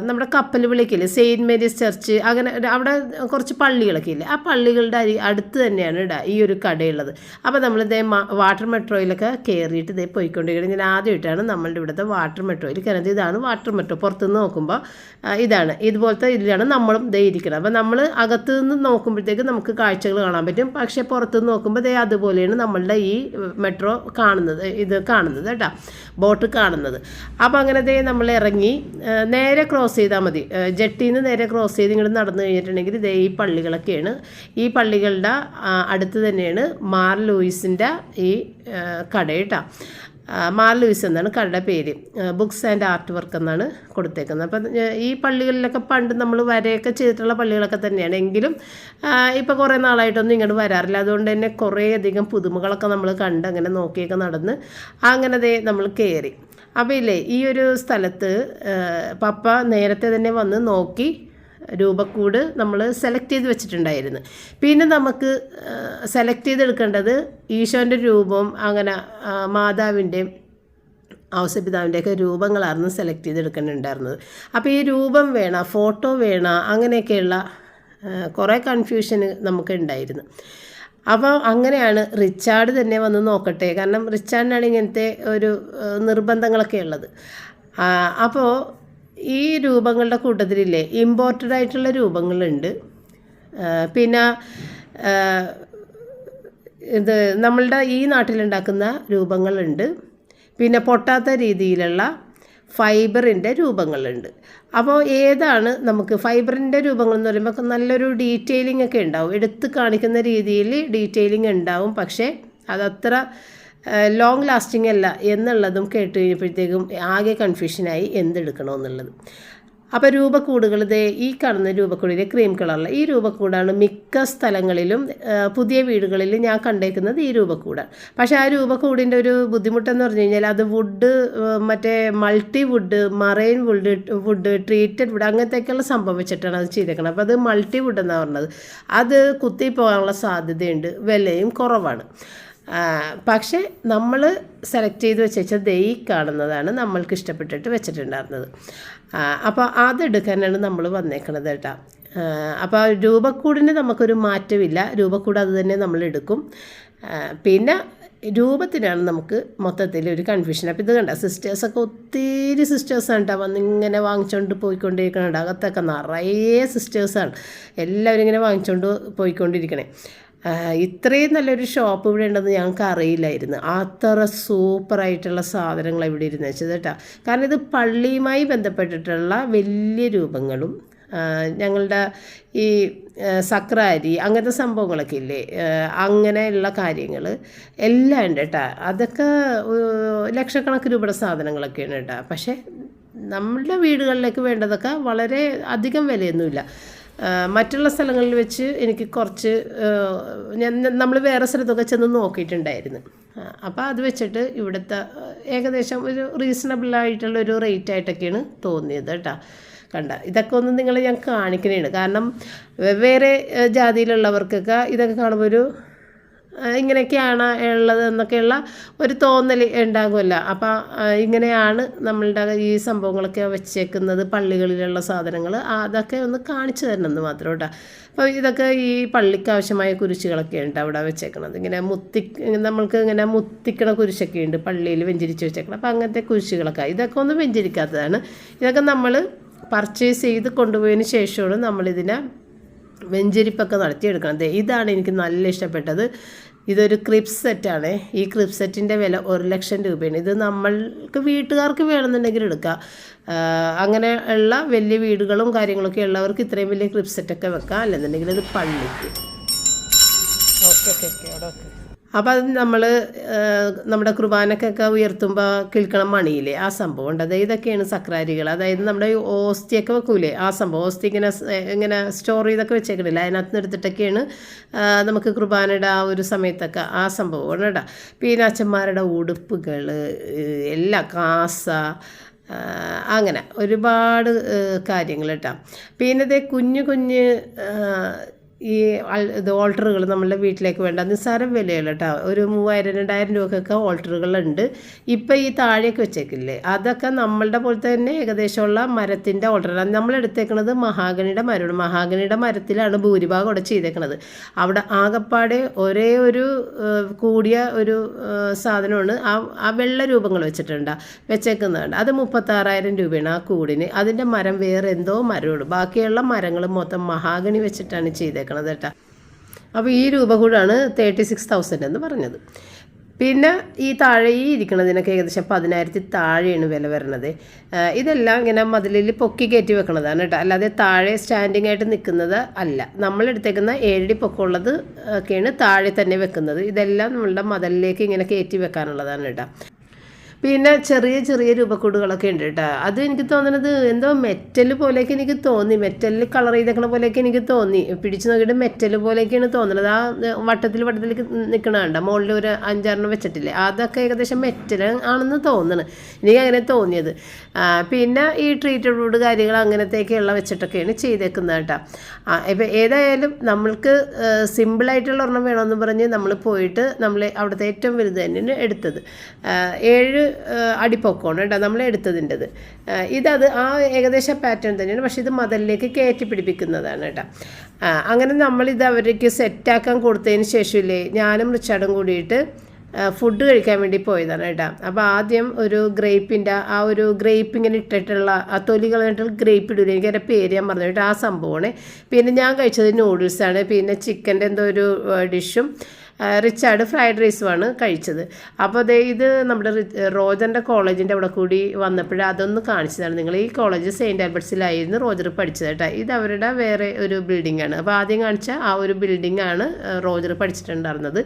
നമ്മുടെ കപ്പൽ വിളിക്കില്ലേ? സെയിന്റ് മേരീസ് ചർച്ച് അങ്ങനെ അവിടെ കുറച്ച് പള്ളികളൊക്കെ ഇല്ലേ? ആ പള്ളികളുടെ അരി അടുത്ത് തന്നെയാണ് ഇടാ ഈ ഒരു കടയുള്ളത്. അപ്പോൾ നമ്മൾ ഇതേ വാട്ടർ മെട്രോയിലൊക്കെ കയറിയിട്ട് ഇതേ പോയിക്കൊണ്ടിരിക്കുന്നത് ഞാൻ ആദ്യമായിട്ടാണ് നമ്മളുടെ ഇവിടുത്തെ വാട്ടർ മെട്രോയിൽ കയറുന്നത് ഇതാണ് വാട്ടർ മെട്രോ. പുറത്തുനിന്ന് നോക്കുമ്പോൾ ഇതാണ്. ഇതുപോലത്തെ ഇതിലാണ് നമ്മളും ഇതേ ഇരിക്കുന്നത് അപ്പോൾ നമ്മൾ അകത്തു നിന്ന് നോക്കുമ്പോഴത്തേക്ക് നമുക്ക് കാഴ്ചകൾ കാണാൻ പറ്റും. പക്ഷേ പുറത്തുനിന്ന് നോക്കുമ്പോൾ ഇതേ അതുപോലെയാണ് നമ്മളുടെ ഈ മെട്രോ കാണുന്നത് ഇത് കാണുന്നത് കേട്ടോ. ബോട്ട് കാണുന്നത്. അപ്പോൾ അങ്ങനെ ദേ നമ്മൾ ഇറങ്ങി നേരെ ക്രോസ് ചെയ്താൽ മതി. ജെട്ടിയിൽ നിന്ന് നേരെ ക്രോസ് ചെയ്ത് ഇങ്ങോട്ട് നടന്നു കഴിഞ്ഞിട്ടുണ്ടെങ്കിൽ ദേ ഈ പള്ളികളൊക്കെയാണ്. ഈ പള്ളികളുടെ അടുത്ത് തന്നെയാണ് മാർ ലൂയിസിന്റെ ഈ കട കേട്ടോ. മാർ ലൂയിസ് എന്നാണ് കടയുടെ പേര്. ബുക്സ് ആൻഡ് ആർട്ട് വർക്ക് എന്നാണ് കൊടുത്തേക്കുന്നത്. അപ്പം ഈ പള്ളികളിലൊക്കെ പണ്ട് നമ്മൾ വരെയൊക്കെ ചെയ്തിട്ടുള്ള പള്ളികളൊക്കെ തന്നെയാണ്. എങ്കിലും ഇപ്പോൾ കുറേ നാളായിട്ടൊന്നും ഇങ്ങോട്ട് വരാറില്ല. അതുകൊണ്ട് തന്നെ കുറേയധികം പുതുമകളൊക്കെ നമ്മൾ കണ്ട് അങ്ങനെ നോക്കിയൊക്കെ നടന്ന് അങ്ങനെ നമ്മൾ കയറി. അപ്പോൾ ഇല്ലേ ഈ ഒരു സ്ഥലത്ത് പപ്പ നേരത്തെ തന്നെ വന്ന് നോക്കി രൂപക്കൂട് നമ്മൾ സെലക്ട് ചെയ്ത് വെച്ചിട്ടുണ്ടായിരുന്നു. പിന്നെ നമുക്ക് സെലക്ട് ചെയ്തെടുക്കേണ്ടത് ഈശോന്റെ രൂപം അങ്ങനെ മാതാവിന്റെയും ഔസപിതാവിന്റെയൊക്കെ രൂപങ്ങളായിരുന്നു സെലക്ട് ചെയ്തെടുക്കുന്നുണ്ടായിരുന്നത് അപ്പോൾ ഈ രൂപം വേണം ഫോട്ടോ വേണം അങ്ങനെയൊക്കെയുള്ള കുറേ കൺഫ്യൂഷന് നമുക്ക് ഉണ്ടായിരുന്നു അപ്പോൾ അങ്ങനെയാണ് റിച്ചാർഡ് തന്നെ വന്ന് നോക്കട്ടെ. കാരണം റിച്ചാർഡിനാണ് ഇങ്ങനത്തെ ഒരു നിർബന്ധങ്ങളൊക്കെ ഉള്ളത്. അപ്പോൾ ഈ രൂപങ്ങളുടെ കൂട്ടത്തിലില്ലേ ഇമ്പോർട്ടഡ് ആയിട്ടുള്ള രൂപങ്ങളുണ്ട്. പിന്നെ ഇത് നമ്മളുടെ ഈ നാട്ടിലുണ്ടാക്കുന്ന രൂപങ്ങളുണ്ട്. പിന്നെ പൊട്ടാത്ത രീതിയിലുള്ള ഫൈബറിന്റെ രൂപങ്ങളുണ്ട്. അപ്പോൾ ഏതാണ് നമുക്ക് ഫൈബറിന്റെ രൂപങ്ങൾ എന്ന് പറയുമ്പോൾ നല്ലൊരു ഡീറ്റെയിലിംഗ് ഒക്കെ ഉണ്ടാവും. എടുത്ത് കാണിക്കുന്ന രീതിയിൽ ഡീറ്റെയിലിംഗ് ഉണ്ടാവും. പക്ഷേ അതത്ര ലോങ് ലാസ്റ്റിംഗ് അല്ല എന്നുള്ളതും കേട്ട് കഴിഞ്ഞപ്പോഴത്തേക്കും ആകെ കൺഫ്യൂഷനായി എന്തെടുക്കണമെന്നുള്ളത്. അപ്പോൾ രൂപക്കൂടുകൾ ഇതേ ഈ കാണുന്ന രൂപക്കൂടിലെ ക്രീം കളറിൽ ഈ രൂപക്കൂടാണ് മിക്ക സ്ഥലങ്ങളിലും പുതിയ വീടുകളിൽ ഞാൻ കണ്ടേക്കുന്നത് ഈ രൂപക്കൂടാണ്. പക്ഷേ ആ രൂപക്കൂടിന്റെ ഒരു ബുദ്ധിമുട്ടെന്ന് പറഞ്ഞു കഴിഞ്ഞാൽ അത് വുഡ് മറ്റേ multi wood marine wood wood treated wood അങ്ങനത്തെയൊക്കെയുള്ള സംഭവം വെച്ചിട്ടാണ് അത് ചെയ്തേക്കുന്നത് അപ്പോൾ അത് മൾട്ടി വുഡ് എന്നാണ് പറഞ്ഞത്. അത് കുത്തി പോകാനുള്ള സാധ്യതയുണ്ട് വിലയും കുറവാണ്. പക്ഷേ നമ്മൾ സെലക്ട് ചെയ്ത് വെച്ചാൽ ദൈ കാണുന്നതാണ് നമ്മൾക്ക് ഇഷ്ടപ്പെട്ടിട്ട് വെച്ചിട്ടുണ്ടായിരുന്നത്. അപ്പോൾ അതെടുക്കാനാണ് നമ്മൾ വന്നേക്കണത് കേട്ടോ. അപ്പോൾ രൂപക്കൂടിന് നമുക്കൊരു മാറ്റമില്ല. രൂപക്കൂട് അത് തന്നെ നമ്മൾ എടുക്കും. പിന്നെ രൂപത്തിനാണ് നമുക്ക് മൊത്തത്തിൽ ഒരു കൺഫ്യൂഷൻ അപ്പോൾ ഇത് കണ്ട സിസ്റ്റേഴ്സൊക്കെ ഒത്തിരി സിസ്റ്റേഴ്സാണ് കേട്ടോ വന്ന് ഇങ്ങനെ വാങ്ങിച്ചുകൊണ്ട് പോയിക്കൊണ്ടിരിക്കണുണ്ട്. അകത്തൊക്കെ നിറയെ സിസ്റ്റേഴ്സാണ് എല്ലാവരും ഇങ്ങനെ വാങ്ങിച്ചുകൊണ്ട് പോയിക്കൊണ്ടിരിക്കണേ. ഇത്രയും നല്ലൊരു ഷോപ്പ് ഇവിടെ ഉണ്ടെന്ന് ഞങ്ങൾക്ക് അറിയില്ലായിരുന്നു. അത്ര സൂപ്പറായിട്ടുള്ള സാധനങ്ങൾ ഇവിടെ ഇരുന്ന് വെച്ചത് കേട്ടോ. കാരണം ഇത് പള്ളിയുമായി ബന്ധപ്പെട്ടിട്ടുള്ള വലിയ രൂപങ്ങളും ഞങ്ങളുടെ ഈ സക്രാരി അങ്ങനത്തെ സംഭവങ്ങളൊക്കെ ഇല്ലേ? അങ്ങനെയുള്ള കാര്യങ്ങൾ എല്ലാം ഉണ്ട് കേട്ടോ. അതൊക്കെ ലക്ഷക്കണക്കിന് രൂപയുടെ സാധനങ്ങളൊക്കെയാണ് കേട്ടോ. പക്ഷേ നമ്മളുടെ വീടുകളിലേക്ക് വേണ്ടതൊക്കെ വളരെ അധികം വിലയൊന്നുമില്ല. മറ്റുള്ള സ്ഥലങ്ങളിൽ വെച്ച് എനിക്ക് കുറച്ച് ഞാൻ നമ്മൾ വേറെ സ്ഥലത്തൊക്കെ ചെന്ന് നോക്കിയിട്ടുണ്ടായിരുന്നു. അപ്പോൾ അത് വെച്ചിട്ട് ഇവിടുത്തെ ഏകദേശം ഒരു റീസണബിൾ ആയിട്ടുള്ള ഒരു റേറ്റ് ആയിട്ടൊക്കെയാണ് തോന്നിയത് കേട്ടോ കണ്ട ഇതൊക്കെ ഒന്ന് നിങ്ങൾ ഞാൻ കാണിക്കുന്നതാണ് കാരണം വേറെ ജാതിയിലുള്ളവർക്കൊക്കെ ഇതൊക്കെ കാണുമ്പോൾ ഒരു ഇങ്ങനെയൊക്കെയാണ് ഉള്ളത് എന്നൊക്കെയുള്ള ഒരു തോന്നൽ ഉണ്ടാകുമല്ല. അപ്പോൾ ഇങ്ങനെയാണ് നമ്മളുടെ ഈ സംഭവങ്ങളൊക്കെ വെച്ചേക്കുന്നത് പള്ളികളിലുള്ള സാധനങ്ങൾ. അതൊക്കെ ഒന്ന് കാണിച്ചു തരണമെന്ന് മാത്രം കേട്ടോ. അപ്പോൾ ഇതൊക്കെ ഈ പള്ളിക്ക് ആവശ്യമായ കുരിശുകളൊക്കെ ഉണ്ട് അവിടെ വെച്ചേക്കണത്. ഇങ്ങനെ മുത്തി നമ്മൾക്ക് ഇങ്ങനെ മുത്തിക്കണ കുരിശൊക്കെ ഉണ്ട് പള്ളിയിൽ വെഞ്ചരിച്ച് വെച്ചേക്കണം അപ്പോൾ അങ്ങനത്തെ കുരിശുകളൊക്കെ. ഇതൊക്കെ ഒന്നും വെഞ്ചരിക്കാത്തതാണ്. ഇതൊക്കെ നമ്മൾ പർച്ചേസ് ചെയ്ത് കൊണ്ടുപോയതിന് ശേഷമാണ് നമ്മളിതിനെ വെഞ്ചരിപ്പൊക്കെ നടത്തിയെടുക്കണം ഇതാണ് എനിക്ക് നല്ല ഇഷ്ടപ്പെട്ടത്. ഇതൊരു ക്രിപ്സ് സെറ്റാണ് ഈ ക്രിപ്സ് സെറ്റിന്റെ വില ഒരു ലക്ഷം രൂപയാണ്. ഇത് നമ്മൾക്ക് വീട്ടുകാർക്ക് വേണമെന്നുണ്ടെങ്കിൽ എടുക്കാം. അങ്ങനെ ഉള്ള വലിയ വീടുകളും കാര്യങ്ങളൊക്കെ ഉള്ളവർക്ക് ഇത്രയും വലിയ ക്രിപ്സ് സെറ്റൊക്കെ വെക്കാം. അല്ലെന്നുണ്ടെങ്കിൽ ഇത് പള്ളിക്ക്. ഓക്കെ ഓക്കെ ഓക്കെ അപ്പോൾ അത് നമ്മൾ നമ്മുടെ കുർബാനക്കൊക്കെ ഉയർത്തുമ്പോൾ കിൽക്കണം മണിയില്ലേ ആ സംഭവം ഉണ്ട് അതായത് ഇതൊക്കെയാണ് സക്രാരികൾ. അതായത് നമ്മുടെ ഓസ്തിയൊക്കെ വെക്കൂലേ ആ സംഭവം ഓസ്തി ഇങ്ങനെ ഇങ്ങനെ സ്റ്റോർ ചെയ്തൊക്കെ വെച്ചേക്കണില്ല അതിനകത്ത് എടുത്തിട്ടൊക്കെയാണ് നമുക്ക് കുർബാനയുടെ ആ ഒരു സമയത്തൊക്കെ ആ സംഭവമാണ് കേട്ടോ. പിന്നെ അച്ഛന്മാരുടെ ഉടുപ്പുകൾ എല്ലാം കാസ അങ്ങനെ ഒരുപാട് കാര്യങ്ങൾ കേട്ടോ. പിന്നെ ഇതേ കുഞ്ഞു കുഞ്ഞ് ഈ ഇത് ഓൾട്ടറുകൾ നമ്മളുടെ വീട്ടിലേക്ക് വേണ്ട നിസ്സാരം വിലയുള്ള കേട്ടോ ഒരു മൂവായിരം രണ്ടായിരം രൂപക്കൊക്കെ ഓൾട്ടറുകളുണ്ട്. ഇപ്പം ഈ താഴേക്ക് വെച്ചേക്കില്ലേ? അതൊക്കെ നമ്മളുടെ പോലെ തന്നെ ഏകദേശമുള്ള മരത്തിന്റെ ഓൾട്ടറാണ് എടുത്തേക്കണത് മഹാഗണിയുടെ മരമാണ്. മഹാഗണിയുടെ മരത്തിലാണ് ഭൂരിഭാഗം അവിടെ ചെയ്തേക്കണത്. അവിടെ ആകപ്പാടെ ഒരേ ഒരു കൂടിയ ഒരു സാധനമാണ് ആ ആ വെള്ള രൂപങ്ങൾ വെച്ചിട്ടുണ്ട്. വെച്ചേക്കുന്നുണ്ട് അത് മുപ്പത്താറായിരം രൂപയാണ് ആ കൂടിന്. അതിന്റെ മരം വേറെ എന്തോ മരമുള്ളൂ ബാക്കിയുള്ള മരങ്ങൾ മൊത്തം മഹാഗണി വെച്ചിട്ടാണ് ചെയ്തേക്കണത് കേട്ടോ. അപ്പോൾ ഈ രൂപ കൂടാണ് തേർട്ടി സിക്സ് തൗസൻഡ് എന്ന് പറഞ്ഞത്. പിന്നെ ഈ താഴെ ഈ ഇരിക്കണതിനൊക്കെ ഏകദേശം പതിനായിരത്തി താഴെയാണ് വില വരുന്നത് ഇതെല്ലാം ഇങ്ങനെ മതിലിൽ പൊക്കി കയറ്റി വെക്കണതാണ് കേട്ടോ. അല്ലാതെ താഴെ സ്റ്റാൻഡിങ് ആയിട്ട് നിൽക്കുന്നത് അല്ല. നമ്മളെടുത്തേക്കുന്ന ഏഴടി പൊക്കമുള്ളത് ഒക്കെയാണ് താഴെ തന്നെ വെക്കുന്നത്. ഇതെല്ലാം നമ്മളുടെ മതിലിലേക്ക് ഇങ്ങനെ കയറ്റി വെക്കാനുള്ളതാണ് കേട്ടോ. പിന്നെ ചെറിയ ചെറിയ രൂപക്കൂടുകളൊക്കെ ഉണ്ട് കേട്ടോ. അത് എനിക്ക് തോന്നുന്നത് എന്തോ മെറ്റൽ പോലെയൊക്കെ എനിക്ക് തോന്നി. മെറ്റലിൽ കളർ ചെയ്തേക്കണ പോലെയൊക്കെ എനിക്ക് തോന്നി. പിടിച്ചു നോക്കിയിട്ട് മെറ്റൽ പോലെയൊക്കെയാണ് തോന്നുന്നത് ആ വട്ടത്തിൽ വട്ടത്തിൽ നിൽക്കണ കണ്ട? മുകളിൽ ഒരു അഞ്ചാറെണ്ണം വെച്ചിട്ടില്ലേ? അതൊക്കെ ഏകദേശം മെറ്റൽ ആണെന്ന് തോന്നുന്നു എനിക്ക് അങ്ങനെ തോന്നിയത്. പിന്നെ ഈ ട്രീറ്റഡ് വുഡ് കാര്യങ്ങൾ അങ്ങനത്തേക്കുള്ള വെച്ചിട്ടൊക്കെയാണ് ചെയ്തേക്കുന്നത് കേട്ടോ. ഇപ്പം ഏതായാലും നമ്മൾക്ക് സിമ്പിളായിട്ടുള്ള ഒരെണ്ണം വേണമെന്ന് പറഞ്ഞ് നമ്മൾ പോയിട്ട് നമ്മൾ അവിടുത്തെ ഏറ്റവും വലുത് തന്നെയാണ് എടുത്തത്. ഏഴ് അടിപ്പൊക്കമാണ് കേട്ടോ നമ്മൾ എടുത്തതിന്റെത്. ആ, ഇതത് ആ ഏകദേശം പാറ്റേൺ തന്നെയാണ്. പക്ഷേ ഇത് മതലിലേക്ക് കയറ്റി പിടിപ്പിക്കുന്നതാണ് കേട്ടോ. അങ്ങനെ നമ്മളിത് അവർക്ക് സെറ്റാക്കാൻ കൊടുത്തതിന് ശേഷമില്ലേ ഞാനും റിച്ചാർഡും കൂടിയിട്ട് ഫുഡ് കഴിക്കാൻ വേണ്ടി പോയതാണ് കേട്ടോ. അപ്പോൾ ആദ്യം ഒരു ഗ്രേപ്പിന്റെ ആ ഒരു ഗ്രേപ്പ് ഇങ്ങനെ ഇട്ടിട്ടുള്ള ആ തൊലി കളഞ്ഞിട്ടുള്ള ഗ്രേപ്പ് ഇടൂല? എനിക്ക് എന്റെ പേര് ഞാൻ പറഞ്ഞു കേട്ടോ ആ സംഭവമാണ്. പിന്നെ ഞാൻ കഴിച്ചത് നൂഡിൽസാണ് പിന്നെ ചിക്കന്റെ എന്തോ ഒരു ഡിഷും റിച്ചാർഡ് ഫ്രൈഡ് റൈസുമാണ് കഴിച്ചത്. അപ്പോൾ ദേ ഇത് നമ്മുടെ റോജറിന്റെ കോളേജിന്റെ അവിടെ കൂടി വന്നപ്പോൾ അതൊന്ന് കാണിച്ചതാണ്. നിങ്ങൾ ഈ കോളേജ് സെയിന്റ് ആൽബർട്സിലായിരുന്നു റോജർ പഠിച്ചത് കേട്ടോ. ഇത് അവരുടെ വേറെ ഒരു ബിൽഡിംഗ് ആണ് അപ്പോൾ ആദ്യം കാണിച്ച ആ ഒരു ബിൽഡിംഗ് ആണ് റോജർ പഠിച്ചിട്ടുണ്ടായിരുന്നത്.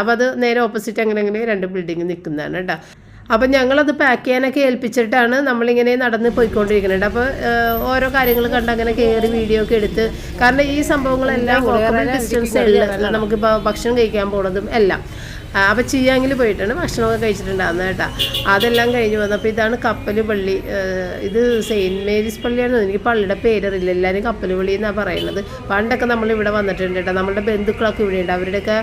അപ്പോൾ അത് നേരെ ഓപ്പോസിറ്റ് അങ്ങനെ അങ്ങനെ രണ്ട് ബിൽഡിംഗ് നിൽക്കുന്നതാണ് കേട്ടോ. അപ്പം ഞങ്ങളത് പാക്ക് ചെയ്യാനൊക്കെ ഏൽപ്പിച്ചിട്ടാണ് നമ്മളിങ്ങനെ നടന്ന് പോയിക്കൊണ്ടിരിക്കുന്നത്. അപ്പോൾ ഓരോ കാര്യങ്ങൾ കണ്ട് അങ്ങനെ കയറി വീഡിയോ ഒക്കെ എടുത്ത് കാരണം ഈ സംഭവങ്ങളെല്ലാം ഡിസ്റ്റൻസ് ഉള്ള നമുക്കിപ്പോൾ ഭക്ഷണം കഴിക്കാൻ പോണതും എല്ലാം. അപ്പോൾ ചിയാങ്ങിൽ പോയിട്ടാണ് ഭക്ഷണമൊക്കെ കഴിച്ചിട്ടുണ്ടാകുന്നത് കേട്ടോ. അതെല്ലാം കഴിഞ്ഞ് വന്നപ്പോൾ ഇതാണ് കപ്പൽ പള്ളി ഇത് സെയിന്റ് മേരീസ് പള്ളിയാണ് എനിക്ക് പള്ളിയുടെ പേരറിയില്ല. എല്ലാവരും കപ്പൽ പള്ളി എന്നാണ് പറയുന്നത്. പണ്ടൊക്കെ നമ്മൾ ഇവിടെ വന്നിട്ടുണ്ട് കേട്ടോ. നമ്മുടെ ബന്ധുക്കളൊക്കെ ഇവിടെയുണ്ട് അവരുടെയൊക്കെ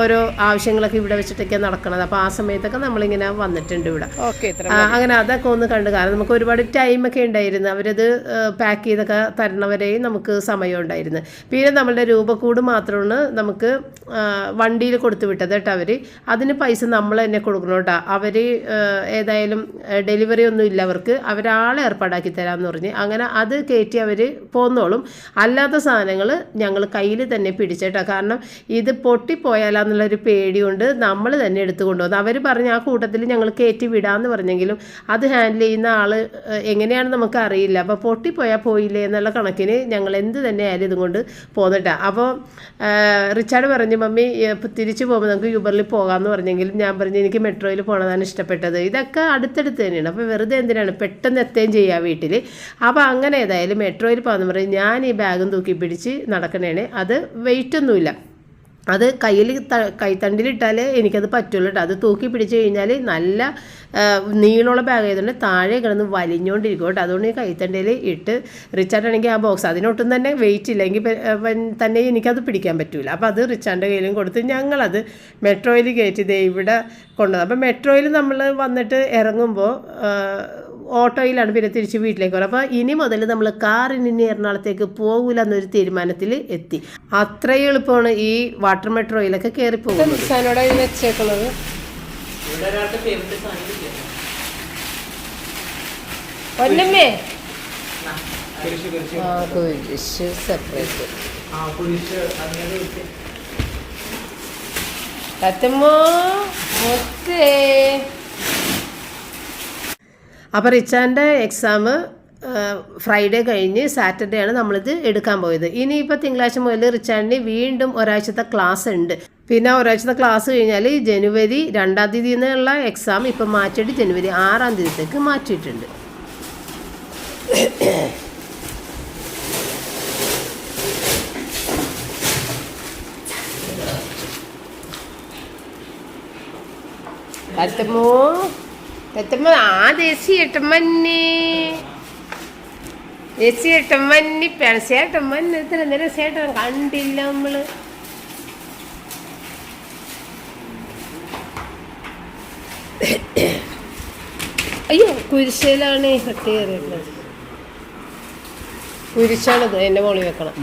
ഓരോ ആവശ്യങ്ങളൊക്കെ ഇവിടെ വെച്ചിട്ടൊക്കെയാണ് നടക്കുന്നത് അപ്പോൾ ആ സമയത്തൊക്കെ നമ്മളിങ്ങനെ വന്നിട്ടുണ്ട് ഇവിടെ. ഓക്കെ അങ്ങനെ അതൊക്കെ ഒന്ന് കണ്ടു കാരണം നമുക്ക് ഒരുപാട് ടൈമൊക്കെ ഉണ്ടായിരുന്നു. അവരത് പാക്ക് ചെയ്തൊക്കെ തരണവരെയും നമുക്ക് സമയം ഉണ്ടായിരുന്നു. പിന്നെ നമ്മളുടെ രൂപക്കൂട് മാത്രമാണ് നമുക്ക് വണ്ടിയിൽ കൊടുത്തു വിട്ടത് കേട്ടോ അവർ അതിന് പൈസ നമ്മൾ തന്നെ കൊടുക്കണം കേട്ടോ. അവർ ഏതായാലും ഡെലിവറി ഒന്നും ഇല്ല അവർക്ക്. അവരാളെ ഏർപ്പാടാക്കി തരാമെന്ന് പറഞ്ഞ് അങ്ങനെ അത് കയറ്റി അവർ പോന്നോളും. അല്ലാത്ത സാധനങ്ങൾ ഞങ്ങൾ കയ്യിൽ തന്നെ പിടിച്ചേട്ടോ. കാരണം ഇത് പൊട്ടിപ്പോയാലാന്നുള്ളൊരു പേടി കൊണ്ട് നമ്മൾ തന്നെ എടുത്തു കൊണ്ടുവന്ന്. അവർ പറഞ്ഞ ആ കൂട്ടത്തിൽ ഞങ്ങൾ കയറ്റി വിടാമെന്ന് പറഞ്ഞെങ്കിലും അത് ഹാൻഡിൽ ചെയ്യുന്ന ആൾ എങ്ങനെയാണ് നമുക്ക് അറിയില്ല. അപ്പോൾ പൊട്ടിപ്പോയാൽ പോയില്ലേ എന്നുള്ള കണക്കിന് ഞങ്ങൾ എന്ത് തന്നെ ആയാലും ഇതും കൊണ്ട് പോന്നിട്ടാണ് അപ്പോൾ റിച്ചാർഡ് പറഞ്ഞു മമ്മി തിരിച്ചു പോകുമ്പോൾ നമുക്ക് യൂബറിൽ പോകാമെന്ന് പറഞ്ഞെങ്കിലും ഞാൻ പറഞ്ഞു എനിക്ക് മെട്രോയിൽ പോകണതാണ് ഇഷ്ടപ്പെട്ടത്. ഇതൊക്കെ അടുത്തടുത്ത് തന്നെയാണ്. അപ്പോൾ വെറുതെ എന്തിനാണ് പെട്ടെന്ന് എത്തുകയും ചെയ്യുക വീട്ടിൽ അപ്പോൾ അങ്ങനെ ഏതായാലും മെട്രോയിൽ പോകാമെന്ന് പറഞ്ഞ് ഞാൻ ഈ ബാഗും തൂക്കി പിടിച്ച് നടക്കണേണ്. അത് വെയിറ്റ് ഒന്നുമില്ല. അത് കയ്യിൽ കൈത്തണ്ടിലിട്ടാൽ എനിക്കത് പറ്റുള്ളൂ കേട്ടോ അത് തൂക്കി പിടിച്ച് കഴിഞ്ഞാൽ നല്ല നീളമുള്ള ബാഗ് ആയതുകൊണ്ട് താഴെ കിടന്ന് വലിഞ്ഞുകൊണ്ടിരിക്കും കേട്ടോ അതുകൊണ്ട് ഈ കൈത്തണ്ടിയിൽ ഇട്ട് റിച്ചാർഡാണെങ്കിൽ ആ ബോക്സ് അതിനൊട്ടും തന്നെ വെയിറ്റ് ഇല്ല എങ്കിൽ പെ- അവൻ തന്നെ എനിക്കത് പിടിക്കാൻ പറ്റില്ല അപ്പോൾ അത് റിച്ചാർഡിന്റെ കയ്യിലും കൊടുത്ത് ഞങ്ങളത് മെട്രോയിൽ കയറ്റി ദേ ഇവിടെ കൊണ്ടുവന്നു. അപ്പോൾ മെട്രോയിൽ നമ്മൾ വന്നിട്ട് ഇറങ്ങുമ്പോൾ ഓട്ടോയിലാണ് പിന്നെ തിരിച്ച് വീട്ടിലേക്ക് പോകുന്നത് അപ്പോൾ ഇനി മുതൽ നമ്മൾ കാറിന് ഇനി എറണാകുളത്തേക്ക് പോകില്ല എന്നൊരു തീരുമാനത്തിൽ എത്തി. അത്രയും എളുപ്പമാണ് ഈ വാട്ടർ മെട്രോയിലൊക്കെ കയറി പോകുന്നത്. വെച്ചേക്കുന്നത് പൊന്നമ്മേ. കുരിശ് സെപ്പറേറ്റ് തത്തമ്മോ മുത്തേ. അപ്പോൾ റിച്ചാന്റെ എക്സാം ഫ്രൈഡേ കഴിഞ്ഞ് സാറ്റർഡേ ആണ് നമ്മളിത് എടുക്കാൻ പോയത്. ഇനിയിപ്പോൾ തിങ്കളാഴ്ച മുതൽ റിച്ചാൻഡിന് വീണ്ടും ഒരാഴ്ചത്തെ ക്ലാസ് ഉണ്ട്. പിന്നെ ഒരാഴ്ചത്തെ ക്ലാസ് കഴിഞ്ഞാൽ ജനുവരി രണ്ടാം തീയതി നിന്നുള്ള എക്സാം ഇപ്പം മാറ്റിയിട്ട് ജനുവരി ആറാം തീയതിത്തേക്ക് മാറ്റിയിട്ടുണ്ട്. തത്തമ്മോ തത്തമ്മ ആ ദേശി ഏട്ടമ്മന്നെ ദേശി ഏട്ടമ്മന്നി പെണസേട്ടമ്മന്ന് ഇത്ര നേരം സേട്ടൻ കണ്ടില്ല നമ്മൾ അയ്യോ കുരിശയിലാണ് ഈ ഹട്ട് കയറിയിട്ടുള്ളത് കുരിശാണിത് എന്റെ മോളിൽ വെക്കണം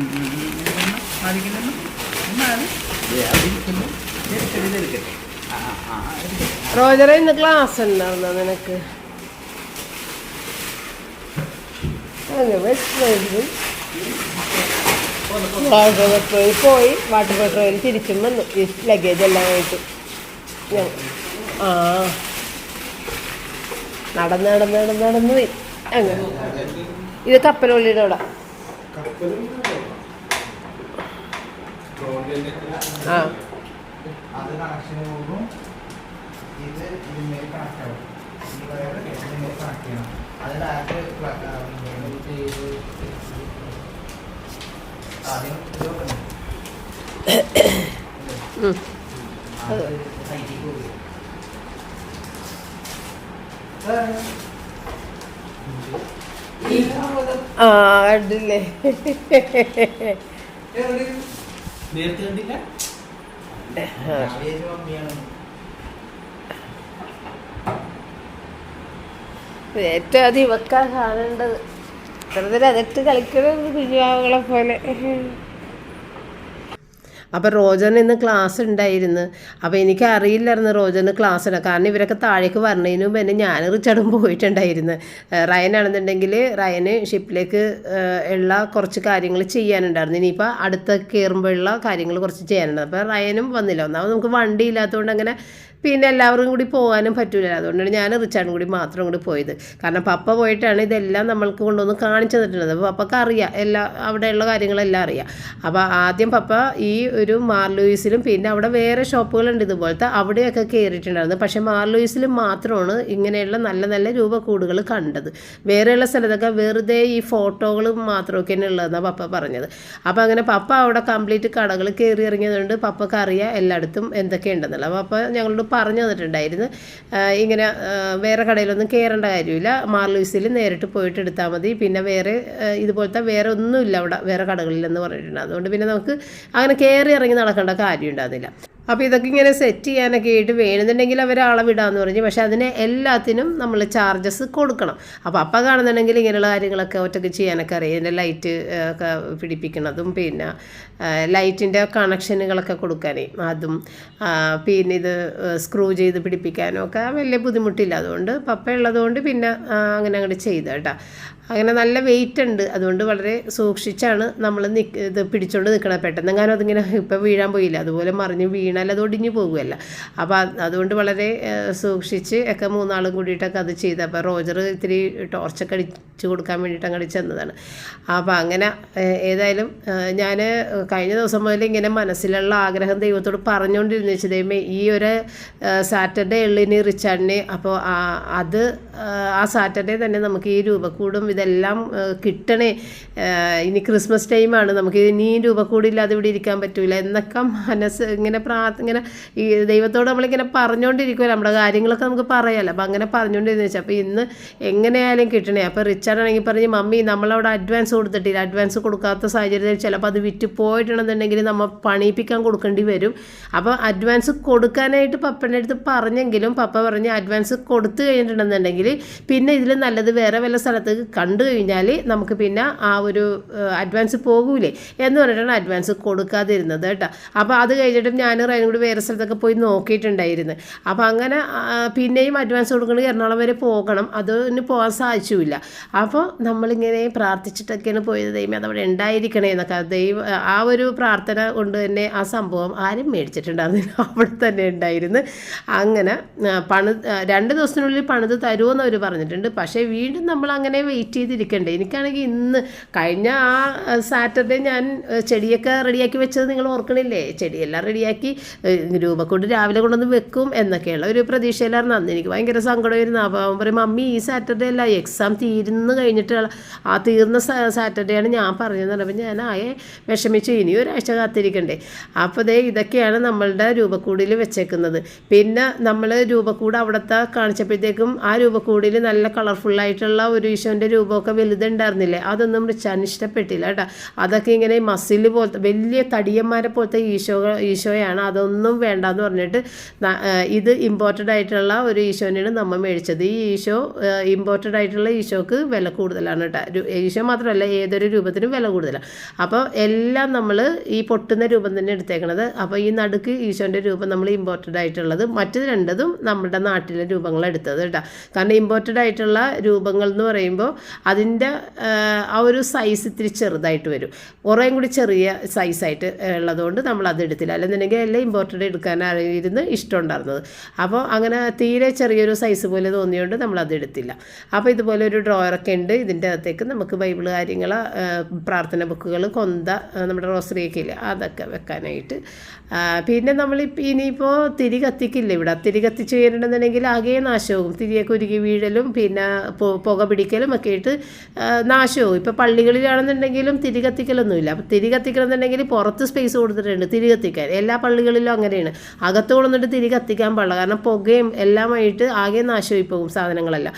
റോജറെ ഇന്ന് ക്ലാസ് ഉണ്ടാവുന്ന നിനക്ക്? പോയി വാട്ടർ പെട്രോയിൽ തിരിച്ചും വന്നു. ലഗേജ് എല്ലാം ആയിട്ട്. ആ. നടന്ന് നടന്ന് നടന്ന് നടന്ന് പോയി. അങ്ങനെ ഇത് കപ്പലുള്ളിയുടെ അവിടെ. ആ. അത് ഇത് ഇതിന്മേൽ കണക്ട് ആവും ഈ വയർ ഇതിന്മേൽ കണക്ട് ചെയ്യണം അത് ഡയറക്റ്റ് ആദ്യം ഇത് വെക്കണം. പോകും. ആ നേരത്തെ കണ്ടില്ല ഏറ്റവും അധികം ഇവക്കാ കാണേണ്ടത് ഇത്തരത്തിൽ അതിട്ട് കളിക്കുന്ന കുഞ്ഞുവാവുകളെ പോലെ. അപ്പോൾ റോജറിന് ഇന്ന് ക്ലാസ് ഉണ്ടായിരുന്നു. അപ്പോൾ എനിക്ക് അറിയില്ലായിരുന്നു റോജറിന് ക്ലാസ് ഉണ്ട് കാരണം ഇവരൊക്കെ താഴേക്ക് വരുന്നതിന് മുമ്പ് തന്നെ ഞാൻ റിച്ചാർഡും പോയിട്ടുണ്ടായിരുന്നു. റയനാണെന്നുണ്ടെങ്കിൽ റയന് ഷിപ്പിലേക്ക് ഉള്ള കുറച്ച് കാര്യങ്ങൾ ചെയ്യാനുണ്ടായിരുന്നു. ഇനിയിപ്പോൾ അടുത്ത കയറുമ്പോഴുള്ള കാര്യങ്ങൾ കുറച്ച് ചെയ്യാനുണ്ട്. അപ്പോൾ റയനും വന്നില്ല. ഒന്നാമത് നമുക്ക് വണ്ടി ഇല്ലാത്തതുകൊണ്ട് അങ്ങനെ പിന്നെ എല്ലാവരും കൂടി പോകാനും പറ്റൂല അതുകൊണ്ടാണ് ഞാൻ റിച്ചാർഡും കൂടി മാത്രം കൂടി പോയത്. കാരണം പപ്പ പോയിട്ടാണ് ഇതെല്ലാം നമ്മൾക്ക് കൊണ്ടുവന്ന് കാണിച്ചു തന്നിട്ടുള്ളത്. അപ്പോൾ പപ്പക്ക് അറിയാം. എല്ലാ അവിടെയുള്ള കാര്യങ്ങളെല്ലാം അറിയാം. അപ്പോൾ ആദ്യം പപ്പ ഈ ഒരു മാർലൂയിസിലും പിന്നെ അവിടെ വേറെ ഷോപ്പുകളുണ്ട് ഇതുപോലത്തെ അവിടെയൊക്കെ കയറിയിട്ടുണ്ടായിരുന്നു. പക്ഷേ മാർലൂയിസിൽ മാത്രമാണ് ഇങ്ങനെയുള്ള നല്ല നല്ല രൂപക്കൂടുകൾ കണ്ടത്. വേറെയുള്ള സ്ഥലത്തൊക്കെ വെറുതെ ഈ ഫോട്ടോകൾ മാത്രമൊക്കെ ഉള്ളതെന്നാണ് പപ്പ പറഞ്ഞത്. അപ്പോൾ അങ്ങനെ പപ്പ അവിടെ കംപ്ലീറ്റ് കടകൾ കയറി ഇറങ്ങിയതുകൊണ്ട് പപ്പക്ക് അറിയാം എല്ലായിടത്തും എന്തൊക്കെയുണ്ടെന്നുള്ളത്. അപ്പോൾ പപ്പ ഞങ്ങളോട് പറഞ്ഞു തന്നിട്ടുണ്ടായിരുന്നു. ഇങ്ങനെ വേറെ കടയിലൊന്നും കയറേണ്ട കാര്യമില്ല. മാർലൂസിൽ നേരിട്ട് പോയിട്ട് എടുത്താൽ മതി. പിന്നെ വേറെ ഇതുപോലത്തെ വേറെ ഒന്നുമില്ല അവിടെ വേറെ കടകളിലെന്ന് പറഞ്ഞിട്ടുണ്ട്. അതുകൊണ്ട് പിന്നെ നമുക്ക് അങ്ങനെ കയറി ഇറങ്ങി നടക്കേണ്ട കാര്യം ഉണ്ടാകുന്നില്ല അപ്പോൾ ഇതൊക്കെ ഇങ്ങനെ സെറ്റ് ചെയ്യാനൊക്കെ ആയിട്ട് വേണമെന്നുണ്ടെങ്കിൽ അവർ അളവിടാന്ന് പറഞ്ഞു. പക്ഷേ അതിന് എല്ലാത്തിനും നമ്മൾ ചാർജസ് കൊടുക്കണം. അപ്പോൾ അപ്പം കാണുന്നുണ്ടെങ്കിൽ ഇങ്ങനെയുള്ള കാര്യങ്ങളൊക്കെ ഒറ്റയ്ക്ക് ചെയ്യാനൊക്കെ അറിയാം. ഇതിന്റെ ലൈറ്റ് ഒക്കെ പിടിപ്പിക്കുന്നതും പിന്നെ ലൈറ്റിന്റെ കണക്ഷനുകളൊക്കെ കൊടുക്കാനേ. അതും പിന്നെ ഇത് സ്ക്രൂ ചെയ്ത് പിടിപ്പിക്കാനും ഒക്കെ വലിയ ബുദ്ധിമുട്ടില്ല. അതുകൊണ്ട് പപ്പ ഉള്ളതുകൊണ്ട് പിന്നെ അങ്ങനെ അങ്ങോട്ട് ചെയ്ത കേട്ടോ. അങ്ങനെ നല്ല വെയിറ്റ് ഉണ്ട്. അതുകൊണ്ട് വളരെ സൂക്ഷിച്ചാണ് നമ്മൾ നിക്ക് ഇത് പിടിച്ചുകൊണ്ട് നിൽക്കണം പെട്ടെന്നെങ്ങാനും അതിങ്ങനെ ഇപ്പം വീഴാൻ പോയില്ല. അതുപോലെ മറിഞ്ഞ് വീണാൽ അത് ഒടിഞ്ഞു പോകുമല്ല അപ്പോൾ അതുകൊണ്ട് വളരെ സൂക്ഷിച്ച് ഒക്കെ മൂന്നാളും കൂടിയിട്ടൊക്കെ അത് ചെയ്ത്. അപ്പോൾ റോജർ ഇത്തിരി ടോർച്ചൊക്കെ അടിച്ച് കൊടുക്കാൻ വേണ്ടിയിട്ട് അങ്ങോട്ട് ചെന്നതാണ്. അപ്പോൾ അങ്ങനെ ഏതായാലും ഞാൻ കഴിഞ്ഞ ദിവസം മുതൽ ഇങ്ങനെ മനസ്സിലുള്ള ആഗ്രഹം ദൈവത്തോട് പറഞ്ഞുകൊണ്ടിരുന്നു വെച്ച് ഈ ഒരു സാറ്റർഡേ ഉള്ളിന് റിച്ചാർഡിന് അപ്പോൾ അത് ആ സാറ്റർഡേ തന്നെ നമുക്ക് ഈ രൂപക്കൂടും ഇതെല്ലാം കിട്ടണേ. ഇനി ക്രിസ്മസ് ടൈമാണ്. നമുക്ക് ഇനി രൂപ കൂടിയില്ലാതെ ഇവിടെ ഇരിക്കാൻ പറ്റൂല. എന്നൊക്കെ മനസ്സ് ഇങ്ങനെ പ്രാർത്ഥ ഇങ്ങനെ ഈ ദൈവത്തോട് നമ്മളിങ്ങനെ പറഞ്ഞുകൊണ്ടിരിക്കുമല്ലോ നമ്മുടെ കാര്യങ്ങളൊക്കെ നമുക്ക് പറയാമല്ലോ അപ്പം അങ്ങനെ പറഞ്ഞുകൊണ്ടിരുന്നു വെച്ചാൽ അപ്പോൾ ഇന്ന് എങ്ങനെയായാലും കിട്ടണേ. അപ്പോൾ റിച്ചാർഡ് ആണെങ്കിൽ പറഞ്ഞ് മമ്മി നമ്മളവിടെ അഡ്വാൻസ് കൊടുത്തിട്ടില്ല. അഡ്വാൻസ് കൊടുക്കാത്ത സാഹചര്യത്തിൽ ചിലപ്പോൾ അത് വിറ്റ് പോയിട്ടുണ്ടെന്നുണ്ടെങ്കിൽ നമ്മൾ പണിയിപ്പിക്കാൻ കൊടുക്കേണ്ടി വരും. അപ്പോൾ അഡ്വാൻസ് കൊടുക്കാനായിട്ട് പപ്പന്റെ അടുത്ത് പറഞ്ഞെങ്കിലും പപ്പ പറഞ്ഞ് അഡ്വാൻസ് കൊടുത്തു കഴിഞ്ഞിട്ടുണ്ടെന്നുണ്ടെങ്കിൽ പിന്നെ ഇതിൽ നല്ലത് വേറെ വല്ല സ്ഥലത്തേക്ക് കണ്ടു കഴിഞ്ഞാൽ നമുക്ക് പിന്നെ ആ ഒരു അഡ്വാൻസ് പോകൂലേ എന്ന് പറഞ്ഞിട്ടാണ് അഡ്വാൻസ് കൊടുക്കാതിരുന്നത് കേട്ടോ. അപ്പോൾ അത് കഴിഞ്ഞിട്ടും ഞാൻ റൈനും കൂടി വേറെ സ്ഥലത്തൊക്കെ പോയി നോക്കിയിട്ടുണ്ടായിരുന്നു. അപ്പോൾ അങ്ങനെ പിന്നെയും അഡ്വാൻസ് കൊടുക്കണമെങ്കിൽ എറണാകുളം വരെ പോകണം. അതൊന്നും പോകാൻ സാധിച്ചില്ല. അപ്പോൾ നമ്മളിങ്ങനെ പ്രാർത്ഥിച്ചിട്ടൊക്കെയാണ് പോയത്. ദൈവം അതവിടെ ഉണ്ടായിരിക്കണേ എന്നൊക്കെ. ദൈവം ആ ഒരു പ്രാർത്ഥന കൊണ്ട് തന്നെ ആ സംഭവം ആരും മേടിച്ചിട്ടുണ്ടായിരുന്നില്ല. അവിടെ തന്നെ ഉണ്ടായിരുന്നു. അങ്ങനെ പണി രണ്ട് ദിവസത്തിനുള്ളിൽ പണിത് തരുമെന്ന് അവർ പറഞ്ഞിട്ടുണ്ട്. പക്ഷേ വീണ്ടും നമ്മൾ അങ്ങനെ വെയിറ്റ് ചെയ്തിരിക്കണ്ടേ. എനിക്കാണെങ്കിൽ ഇന്ന് കഴിഞ്ഞ ആ സാറ്റർഡേ ഞാൻ ചെടിയൊക്കെ റെഡിയാക്കി വെച്ചത് നിങ്ങൾ ഓർക്കണില്ലേ? ചെടിയെല്ലാം റെഡിയാക്കി രൂപ കൊണ്ട് രാവിലെ കൊണ്ടുവന്ന് വെക്കും എന്നൊക്കെയുള്ള ഒരു പ്രതീക്ഷയിലായിരുന്നു. അന്ന് എനിക്ക് ഭയങ്കര സങ്കടമായിരുന്നു. അപ്പോൾ അവൻ പറയും മമ്മി ഈ സാറ്റർഡേ അല്ല എക്സാം തീരുന്നു കഴിഞ്ഞിട്ട് ആ തീർന്ന സാറ്റർഡേ ആണ് ഞാൻ പറഞ്ഞതെന്ന് പറഞ്ഞപ്പോൾ ഞാൻ ആയെ വിഷമിച്ചു. ഇനി ഒരാഴ്ച കാത്തിരിക്കണ്ടേ? അപ്പോൾ ദേ ഇതൊക്കെയാണ് നമ്മളുടെ രൂപക്കൂടിൽ വെച്ചേക്കുന്നത്. പിന്നെ നമ്മൾ രൂപക്കൂട് അവിടുത്തെ കാണിച്ചപ്പോഴത്തേക്കും ആ രൂപക്കൂടിൽ നല്ല കളർഫുള്ളായിട്ടുള്ള ഒരു ഈശോന്റെ രൂപമൊക്കെ വലുതുണ്ടായിരുന്നില്ലേ? അതൊന്നും റിച്ചാൻ ഇഷ്ടപ്പെട്ടില്ല കേട്ടോ. അതൊക്കെ ഇങ്ങനെ മസിൽ പോലത്തെ വലിയ തടിയന്മാരെ പോലത്തെ ഈശോ ഈശോയാണ്. അതൊന്നും വേണ്ടെന്ന് പറഞ്ഞിട്ട് ഇത് ഇമ്പോർട്ടഡ് ആയിട്ടുള്ള ഒരു ഈശോനെയാണ് നമ്മൾ മേടിച്ചത്. ഈ ഈശോ ഇമ്പോർട്ടഡ് ആയിട്ടുള്ള ഈശോക്ക് വില കൂടുതലാണ് കേട്ടോ. ഈശോ മാത്രമല്ല ഏതൊരു രൂപത്തിനും വില കൂടുതലാണ് അപ്പോൾ എല്ലാം നമ്മൾ ഈ പൊട്ടുന്ന രൂപം തന്നെ എടുത്തേക്കണത്. അപ്പോൾ ഈ നടുക്ക് ഈശോന്റെ രൂപം നമ്മൾ ഇമ്പോർട്ടഡ് ആയിട്ടുള്ളത് മറ്റു രണ്ടതും നമ്മുടെ നാട്ടിലെ രൂപങ്ങൾ എടുത്തത് കേട്ടോ. കാരണം ഇമ്പോർട്ടഡ് ആയിട്ടുള്ള രൂപങ്ങൾ എന്ന് പറയുമ്പോൾ അതിന്റെ ആ ഒരു സൈസ് ഇത്തിരി ചെറുതായിട്ട് വരും. കുറേയും കൂടി ചെറിയ സൈസായിട്ട് ഉള്ളതുകൊണ്ട് നമ്മൾ അത് എടുത്തില്ല. അല്ലെന്നുണ്ടെങ്കിൽ എല്ലാം ഇമ്പോർട്ടന്റ് എടുക്കാനായിരുന്നു ഇഷ്ടം ഉണ്ടായിരുന്നത്. അപ്പോൾ അങ്ങനെ തീരെ ചെറിയൊരു സൈസ് പോലെ തോന്നിയോണ്ട് നമ്മൾ അത് എടുത്തില്ല. അപ്പോൾ ഇതുപോലെ ഒരു ഡ്രോയറൊക്കെ ഉണ്ട്. ഇതിന്റെ അകത്തേക്ക് നമുക്ക് ബൈബിൾ കാര്യങ്ങൾ പ്രാർത്ഥന ബുക്കുകൾ കൊന്ത നമ്മുടെ റോസറിയൊക്കെ ഇല്ല അതൊക്കെ വെക്കാനായിട്ട്. പിന്നെ നമ്മൾ ഇനിയിപ്പോൾ തിരി കത്തിക്കില്ല ഇവിടെ? തിരി കത്തിച്ച് കഴിഞ്ഞിട്ടുണ്ടെന്നുണ്ടെങ്കിൽ ആകെ നാശവും തിരിയൊക്കെ ഉരുകി വീഴലും പിന്നെ പുക പിടിക്കലും ഒക്കെ ആ, നാശവും ഇപ്പോൾ പള്ളികളിലാണെന്നുണ്ടെങ്കിലും തിരി കത്തിക്കലൊന്നുമില്ല അപ്പോൾ തിരി കത്തിക്കണമെന്നുണ്ടെങ്കിൽ പുറത്ത് സ്പേസ് കൊടുത്തിട്ടുണ്ട് തിരി കത്തിക്കാൻ എല്ലാ പള്ളികളിലും അങ്ങനെയാണ്. അകത്ത് കൊണ്ടുവന്നിട്ട് തിരി കത്തിക്കാൻ പാടില്ല. കാരണം പുകയും എല്ലാമായിട്ട് ആകെ നാശമായി പോകും സാധനങ്ങളെല്ലാം.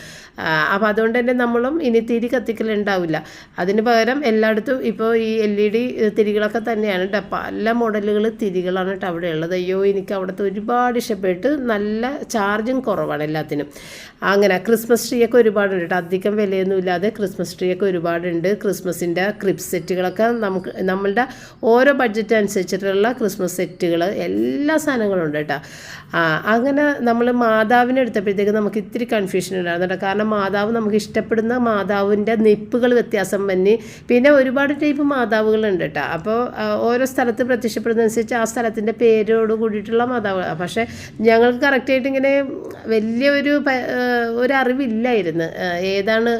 അപ്പോൾ അതുകൊണ്ട് തന്നെ നമ്മളും ഇനി തിരി കത്തിക്കലുണ്ടാവില്ല. അതിന് പകരം എല്ലായിടത്തും ഇപ്പോൾ ഈ എൽ ഇ ഡി തിരികളൊക്കെ തന്നെയാണ് കേട്ടോ പല മോഡലുകൾ തിരികളാണ് കേട്ടോ അവിടെ ഉള്ളത്. അയ്യോ എനിക്ക് അവിടുത്തെ ഒരുപാട് ഇഷ്ടപ്പെട്ട് നല്ല ചാർജും കുറവാണ് എല്ലാത്തിനും. അങ്ങനെ ക്രിസ്മസ് ട്രീയൊക്കെ ഒരുപാടുണ്ട് കേട്ടോ അധികം വിലയൊന്നും ഇല്ലാതെ ക്രിസ്മസ് ട്രീയൊക്കെ ഒരുപാടുണ്ട് ക്രിസ്മസിന്റെ ക്രിപ്സ് സെറ്റുകളൊക്കെ നമുക്ക് നമ്മളുടെ ഓരോ ബഡ്ജറ്റ് അനുസരിച്ചിട്ടുള്ള ക്രിസ്മസ് സെറ്റുകൾ എല്ലാ സാധനങ്ങളും ഉണ്ട് കേട്ടോ അങ്ങനെ നമ്മൾ മാതാവിനെ എടുത്തപ്പോഴത്തേക്ക് നമുക്ക് ഇത്തിരി കൺഫ്യൂഷൻ ഉണ്ടായിരുന്നു കേട്ടോ കാരണം മാതാവ് നമുക്ക് ഇഷ്ടപ്പെടുന്ന മാതാവിന്റെ നിപ്പുകൾ വ്യത്യാസം വന്നി. പിന്നെ ഒരുപാട് ടൈപ്പ് മാതാവുകളുണ്ട് കേട്ടോ. അപ്പോൾ ഓരോ സ്ഥലത്ത് പ്രത്യക്ഷപ്പെടുന്നതനുസരിച്ച് ആ സ്ഥലത്തിന്റെ പേരോട് കൂടിയിട്ടുള്ള മാതാവ്. പക്ഷേ ഞങ്ങൾക്ക് കറക്റ്റായിട്ട് ഇങ്ങനെ വലിയൊരു ഒരു അറിവില്ലായിരുന്നു ഏതാണ്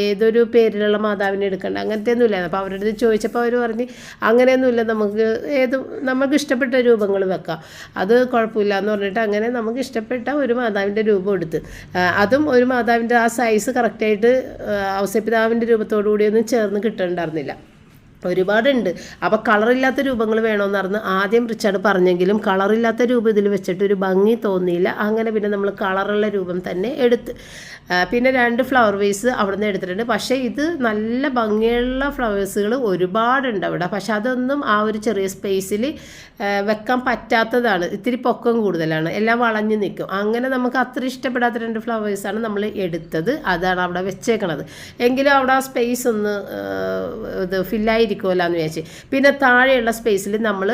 ഏതൊരു പേരിലുള്ള മാതാവിനെ എടുക്കേണ്ടത് അങ്ങനത്തെ ഒന്നും ഇല്ലായിരുന്നു അപ്പോൾ അവരുടെ അടുത്ത് ചോദിച്ചപ്പോൾ അവർ പറഞ്ഞ് അങ്ങനെയൊന്നുമില്ല നമുക്ക് ഏത് നമുക്ക് ഇഷ്ടപ്പെട്ട രൂപങ്ങൾ വെക്കാം. അത് കുഴപ്പമില്ല എന്ന് പറഞ്ഞിട്ട് അങ്ങനെ നമുക്ക് ഇഷ്ടപ്പെട്ട ഒരു മാതാവിന്റെ രൂപം എടുത്ത്. അതും ഒരു മാതാവിന്റെ ആ സൈസ് കറക്റ്റായിട്ട് ഔസപിതാവിന്റെ രൂപത്തോടു കൂടിയൊന്നും ചേർന്ന് കിട്ടുന്നുണ്ടായിരുന്നില്ല ഒരുപാടുണ്ട്. അപ്പോൾ കളറില്ലാത്ത രൂപങ്ങൾ വേണമെന്ന് പറഞ്ഞ് ആദ്യം റിച്ചാർഡ് പറഞ്ഞെങ്കിലും കളറില്ലാത്ത രൂപം ഇതിൽ വെച്ചിട്ട് ഒരു ഭംഗി തോന്നിയില്ല. അങ്ങനെ പിന്നെ നമ്മൾ കളറുള്ള രൂപം തന്നെ എടുത്ത്. പിന്നെ രണ്ട് ഫ്ലവർ വേസ് അവിടെ നിന്ന് എടുത്തിട്ടുണ്ട്. പക്ഷേ ഇത് നല്ല ഭംഗിയുള്ള ഫ്ലവേഴ്സുകൾ ഒരുപാടുണ്ട് അവിടെ. പക്ഷെ അതൊന്നും ആ ഒരു ചെറിയ സ്പേസിൽ വെക്കാൻ പറ്റാത്തതാണ്. ഇത്തിരി പൊക്കം കൂടുതലാണ്. എല്ലാം വളഞ്ഞു നിൽക്കും. അങ്ങനെ നമുക്ക് അത്ര ഇഷ്ടപ്പെടാത്ത രണ്ട് ഫ്ലവേഴ്സാണ് നമ്മൾ എടുത്തത്. അതാണ് അവിടെ വെച്ചേക്കണത്. എങ്കിലും അവിടെ ആ സ്പേസ് ഒന്ന് ഇത് ഇത് ഫില്ലായിരിക്കുമല്ലോ എന്ന് വിചാരിച്ച്. പിന്നെ താഴെയുള്ള സ്പേസിൽ നമ്മൾ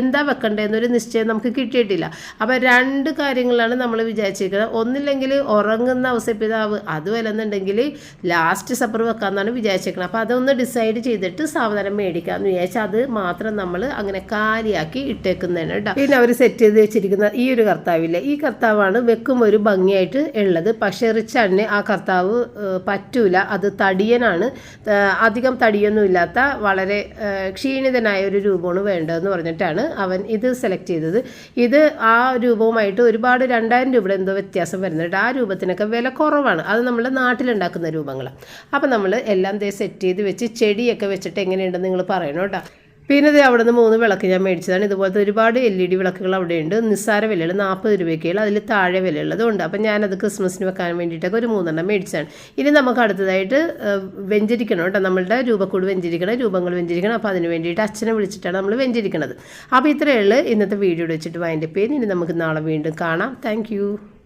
എന്താ വെക്കണ്ടതെന്നൊരു നിശ്ചയം നമുക്ക് കിട്ടിയിട്ടില്ല. അപ്പോൾ രണ്ട് കാര്യങ്ങളാണ് നമ്മൾ വിചാരിച്ചിരിക്കുന്നത് ഒന്നില്ലെങ്കിൽ ഉറങ്ങുന്ന ഔസപിതാവ് അതുമല്ലെന്നുണ്ടെങ്കിൽ ലാസ്റ്റ് സപ്പർ വെക്കാമെന്നാണ് വിചാരിച്ചേക്കുന്നത് അപ്പോൾ അതൊന്ന് ഡിസൈഡ് ചെയ്തിട്ട് സാവധാനം മേടിക്കാമെന്ന് വിചാരിച്ചാൽ അത് മാത്രം നമ്മൾ അങ്ങനെ കാലിയാക്കി ഇട്ടേക്കുന്നതാണ് കേട്ടോ. പിന്നെ അവർ സെറ്റ് ചെയ്ത് വെച്ചിരിക്കുന്ന ഈ ഒരു കർത്താവില്ല ഈ കർത്താവാണ് വെക്കുമ്പോൾ ഒരു ഭംഗിയായിട്ട് ഉള്ളത്. പക്ഷേ റിച്ചാണിന് ആ കർത്താവ് പറ്റൂല. അത് തടിയനാണ്. അധികം തടിയൊന്നും ഇല്ലാത്ത വളരെ ക്ഷീണിതനായ ഒരു രൂപമാണ് വേണ്ടതെന്ന് പറഞ്ഞിട്ടാണ് അവൻ ഇത് സെലക്ട് ചെയ്തത്. ഇത് ആ രൂപവുമായിട്ട് ഒരുപാട് രണ്ടായിരം രൂപയുടെ എന്തോ വ്യത്യാസം വരുന്നുണ്ട്. ആ രൂപത്തിനൊക്കെ വില കുറവാണ്. അത് നമ്മുടെ നാട്ടിലുണ്ടാക്കുന്ന രൂപങ്ങളാണ് അപ്പം നമ്മൾ എല്ലാം ദേ സെറ്റ് ചെയ്ത് വെച്ച് ചെടിയൊക്കെ വെച്ചിട്ട് എങ്ങനെയുണ്ടെന്ന് നിങ്ങൾ പറയണം കേട്ടോ. പിന്നെ ഇത് അവിടെ നിന്ന് മൂന്ന് വിളക്ക് ഞാൻ മേടിച്ചതാണ്. ഇതുപോലത്തെ ഒരുപാട് എൽ ഇ ഡി വിളക്കുകൾ അവിടെയുണ്ട്. നിസ്സാര വിലയുള്ള നാൽപ്പത് രൂപയ്ക്കുള്ള അതിൽ താഴെ വിലയുള്ളതുണ്ട് അപ്പം ഞാനത് ക്രിസ്മസിന് വെക്കാൻ വേണ്ടിയിട്ടൊക്കെ ഒരു മൂന്നെണ്ണം മേടിച്ചതാണ്. ഇനി നമുക്ക് അടുത്തതായിട്ട് വെഞ്ചരിക്കണം കേട്ടോ. നമ്മളുടെ രൂപക്കൂട് വെഞ്ചരിക്കണം രൂപങ്ങൾ വെഞ്ചരിക്കണം. അപ്പോൾ അതിന് വേണ്ടിയിട്ട് അച്ഛനെ വിളിച്ചിട്ടാണ് നമ്മൾ വെഞ്ചരിക്കണത്. അപ്പോൾ ഇത്രയേ ഉള്ളൂ. ഇന്നത്തെ വീഡിയോ വെച്ചിട്ട് വൈൻഡപ്പ് ചെയ്യുന്നു. ഇനി നമുക്ക് നാളെ വീണ്ടും കാണാം. താങ്ക്